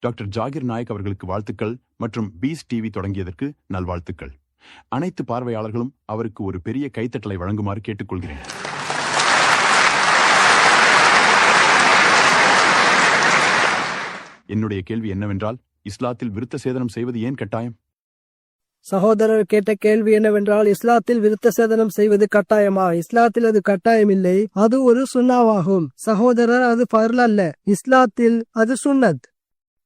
Doctor Zakir Naik அவர்களுக்கு வாழ்த்துக்கள் மற்றும் பீஸ் டிவி தொடங்கியதற்கு நல்வாழ்த்துக்கள். அனைத்து பார்வையாளர்களும் அவருக்கு ஒரு பெரிய கைத்தட்டலை வழங்குமாறு கேட்டுக்கொள்கிறேன். என்னுடைய கேள்வி என்னவென்றால் இஸ்லாத்தில் விருத்த சேதனம் செய்வது ஏன் கட்டாயம்? சகோதரர் கேட்ட கேள்வி என்னவென்றால் இஸ்லாத்தில் விருத்த சேதனம் செய்வது கட்டாயமா? இஸ்லாத்தில் அது கட்டாயம் இல்லை அது ஒரு சுண்ணாவாகும். சகோதரர் அது பருள் அல்ல. இஸ்லாத்தில் அது சுன்னத்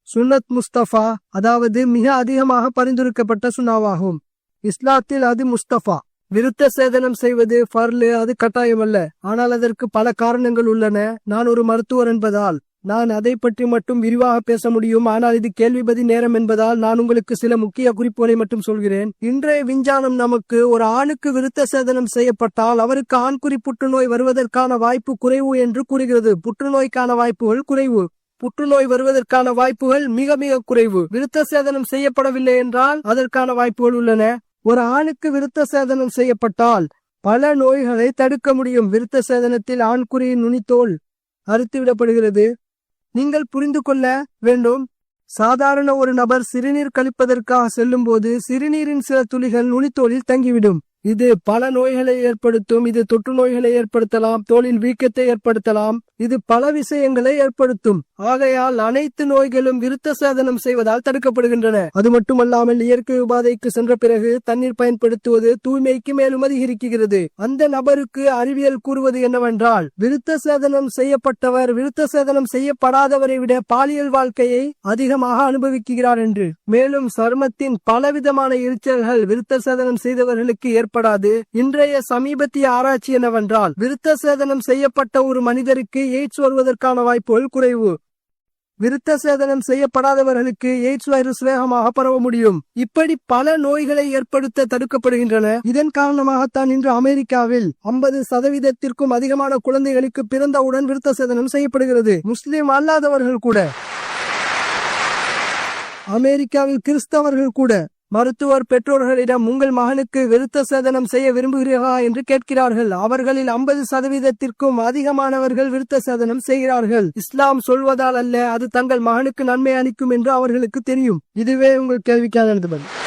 சுன்னத் முஸ்தபா அதாவது மிக அதிகமாக பரிந்துரைக்கப்பட்ட சுனாவாகும் இஸ்லாத்தில் அது முஸ்தபா. விருத்த சேதனம் செய்வது ஃபர்லு அது கட்டாயம் அல்ல ஆனால் அதற்கு பல காரணங்கள் உள்ளன. நான் ஒரு மருத்துவர் என்பதால் நான் அதை பற்றி மட்டும் விரிவாக பேச முடியும். ஆனால் இது கேள்விபதி நேரம் என்பதால் நான் உங்களுக்கு சில முக்கிய குறிப்புகளை மட்டும் சொல்கிறேன். இன்றைய விஞ்ஞானம் நமக்கு ஒரு ஆணுக்கு விருத்த சேதனம் செய்யப்பட்டால் அவருக்கு ஆண்குறி புற்றுநோய் வருவதற்கான வாய்ப்பு குறைவு என்று கூறுகிறது. புற்றுநோய்க்கான வாய்ப்புகள் குறைவு. புற்றுநோய் வருவதற்கான வாய்ப்புகள் மிக மிக குறைவு. விருத்த சேதனம் செய்யப்படவில்லை என்றால் அதற்கான வாய்ப்புகள் உள்ளன. ஒரு ஆணுக்கு விருத்த சேதனம் செய்யப்பட்டால் பல நோய்களை தடுக்க முடியும். விருத்த சேதனத்தில் ஆண்குறியின் நுனித்தோல் அறுத்துவிடப்படுகிறது. நீங்கள் புரிந்து கொள்ள வேண்டும். சாதாரண ஒரு நபர் சிறுநீர் கழிப்பதற்காக செல்லும் போது சிறுநீரின் சில துளிகள் நுனித்தோலில் தங்கிவிடும். இது பல நோய்களை ஏற்படுத்தும். இது தொற்று நோய்களை ஏற்படுத்தலாம். தோலில் வீக்கத்தை ஏற்படுத்தலாம். இது பல விஷயங்களை ஏற்படுத்தும். ஆகையால் அனைத்து நோய்களும் விருத்த சேதனம் செய்வதால் தடுக்கப்படுகின்றன. அது மட்டுமல்லாமல் இயற்கை உபாதைக்கு சென்ற பிறகு தண்ணீர் பயன்படுத்துவது தூய்மைக்கு மேலும் அதிகரிக்கிறது. அந்த நபருக்கு அறிவியல் கூறுவது என்னவென்றால் விருத்த சேதனம் செய்யப்பட்டவர் விருத்த சேதனம் செய்யப்படாதவரை விட பாலியல் வாழ்க்கையை அதிகமாக அனுபவிக்கிறார் என்று. மேலும் சருமத்தின் பலவிதமான எரிச்சல்கள் விருத்த சேதனம் செய்தவர்களுக்கு ஏற்படாது. இன்றைய சமீபத்திய ஆராய்ச்சி என்னவென்றால் விருத்த சேதனம் செய்யப்பட்ட ஒரு மனிதருக்கு எய்ட்ஸ் வருவதற்கான வாய்ப்புகள் குறைவு. விருத்த சேதனம் செய்யப்படாதவர்களுக்கு எய்ட்ஸ் வைரஸ் வேகமாக பரவ முடியும். இப்படி பல நோய்களை ஏற்படுத்த தடுக்கப்படுகின்றன. இதன் காரணமாகத்தான் இன்று அமெரிக்காவில் ஐம்பது சதவீதத்திற்கும் அதிகமான குழந்தைகளுக்கு பிறந்தவுடன் விருத்த சேதனம் செய்யப்படுகிறது. முஸ்லிம் அல்லாதவர்கள் கூட. அமெரிக்காவில் கிறிஸ்தவர்கள் கூட. மருத்துவர் பெற்றோர்களிடம் உங்கள் மகனுக்கு விருத்த சேதனம் செய்ய விரும்புகிறீர்களா? என்று கேட்கிறார்கள். அவர்களில் ஐம்பது சதவீதத்திற்கும் அதிகமானவர்கள் விருத்த சேதனம் செய்கிறார்கள். இஸ்லாம் சொல்வதால் அல்ல அது தங்கள் மகனுக்கு நன்மை அளிக்கும் என்று அவர்களுக்கு தெரியும். இதுவே உங்கள் கேள்விக்கான பதில்